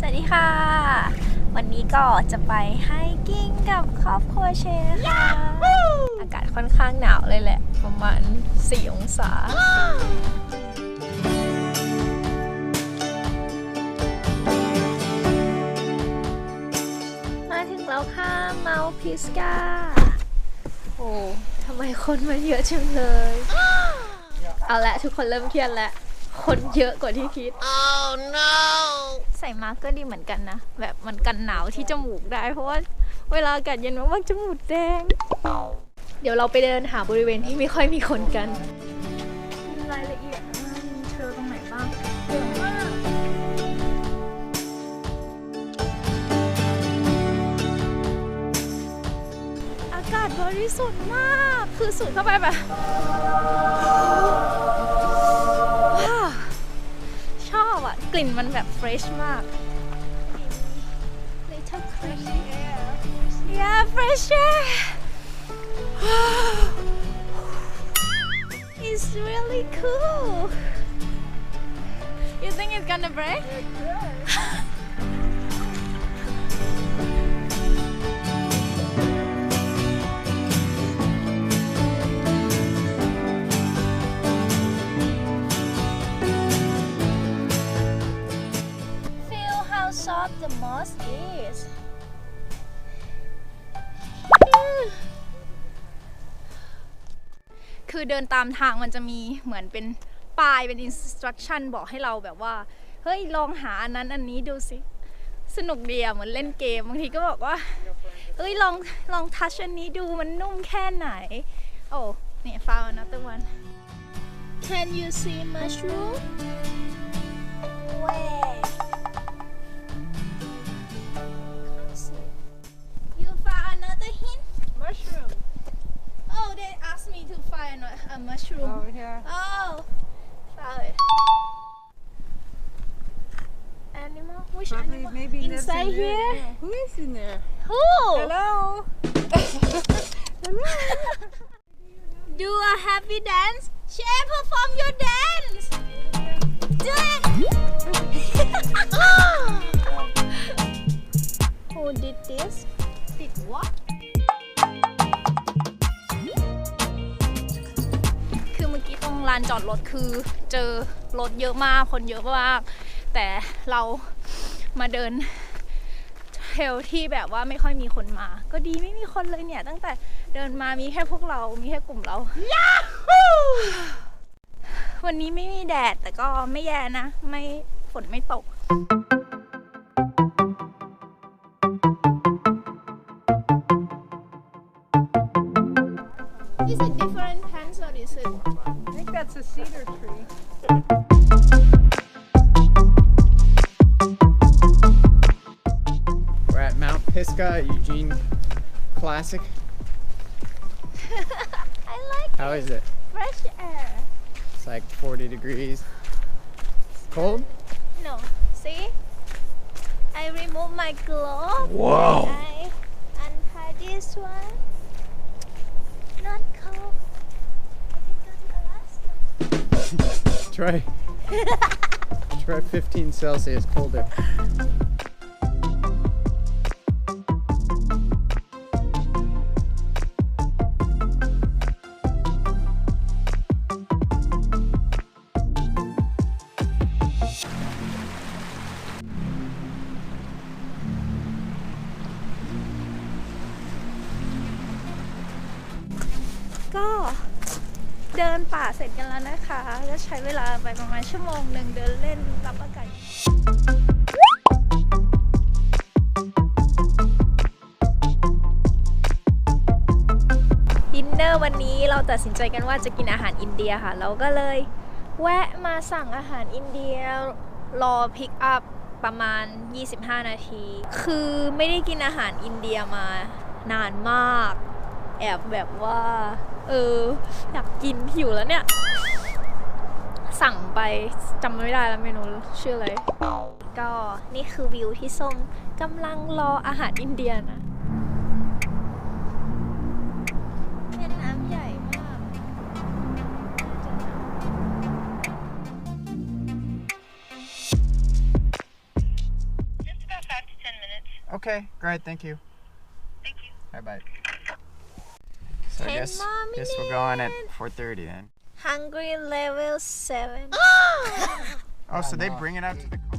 สวัสดีค่ะ วันนี้ก็จะไปให้กิ้งกับครอบครัวเชนะคะอากาศค่อนข้างหนาวเลยแหละ ประมาณ 4 องศามาถึงแล้วค่ะเมาพิสกาโอ้ทำไมคนมาเยอะจังเลย เอาละทุกคนเริ่มเครียดแล้ว คนเยอะกว่าที่คิด Oh no! ใส่มาสก์ก็ดีเหมือนกันนะ แบบมันกันหนาวที่จมูกได้ เพราะว่าเวลาอากาศเย็นมากๆจมูกแดง เดี๋ยวเราไปเดินหาบริเวณที่ไม่ค่อยมีคนกันมีรายละเอียดนะมีเทรลตรงไหนบ้างเยอะมากอากาศบริสุทธิ์มาก คือสูดเข้าไปแบบ ลิ่นมันแบบเฟรชมาก Little cream Yeah fresh air It's really cool You think it's gonna break? Feel how soft the moss is. คือเดินตามทางมันจะมีเหมือนเป็นป้ายเป็น instruction บอกให้เราแบบว่า เฮ้ย ลองหาอันนั้นอันนี้ดูสิ สนุกดีอะเหมือนเล่นเกม บางทีก็บอกว่า เอ้ย ลอง ลองทัชอันนี้ดูมันนุ่มแค่ไหน โอ้เนี่ย found another one Can you see mushroom Where find a, a mushroom. Over here. Oh, found oh, it. Animal? Which Probably animal? maybe Inside in there. here? Yeah. Who is in there? Who? Hello. Hello. Do a happy dance. Share, perform your dance. Do it. Who did this? Did what? านจอดรถคือเจอรถเยอะมากคนเยอะมากแต่เรามาเดินเทรลที่แบบว่าไม่ค่อยมีคนมา ก็ดีไม่มีคนเลยเนี่ย ตั้งแต่เดินมามีแค่พวกเรามีแค่กลุ่มเรา วันนี้ไม่มีแดดแต่ก็ไม่แย่นะ ไม่ฝนไม่ตก I think that's a cedar tree. We're at Mount Pisgah, Eugene Classic. I like How is it? fresh air. It's like 40 degrees. Cold? No, see? I remove my glove. Whoa. I untie this one. Not cold. I can go to Alaska. Try. Try 15 Celsius colder. เดินป่าเสร็จกันแล้วนะคะ ก็ใช้เวลาไปประมาณชั่วโมงหนึ่งเดินเล่นรับอากาศดินเนอร์วันนี้เราตัดสินใจกันว่าจะกินอาหารอินเดียค่ะ เราก็เลยแวะมาสั่งอาหารอินเดียรอพิกอัพประมาณ 25 นาที คือไม่ได้กินอาหารอินเดียมานานมาก แอบแบบว่า เออ อยากกินหิวแล้วเนี่ย สั่งไปจำไม่ได้แล้วเมนูชื่ออะไร ก็นี่คือวิวที่ส้มกำลังรออาหารอินเดียนะแม่น้ำใหญ่มากน่าจะหนาว Okay, great. Thank you. Thank you. Bye bye. So I guess, guess we're going at 4.30 then. Hungry level 7. oh, so they bring it out to the car.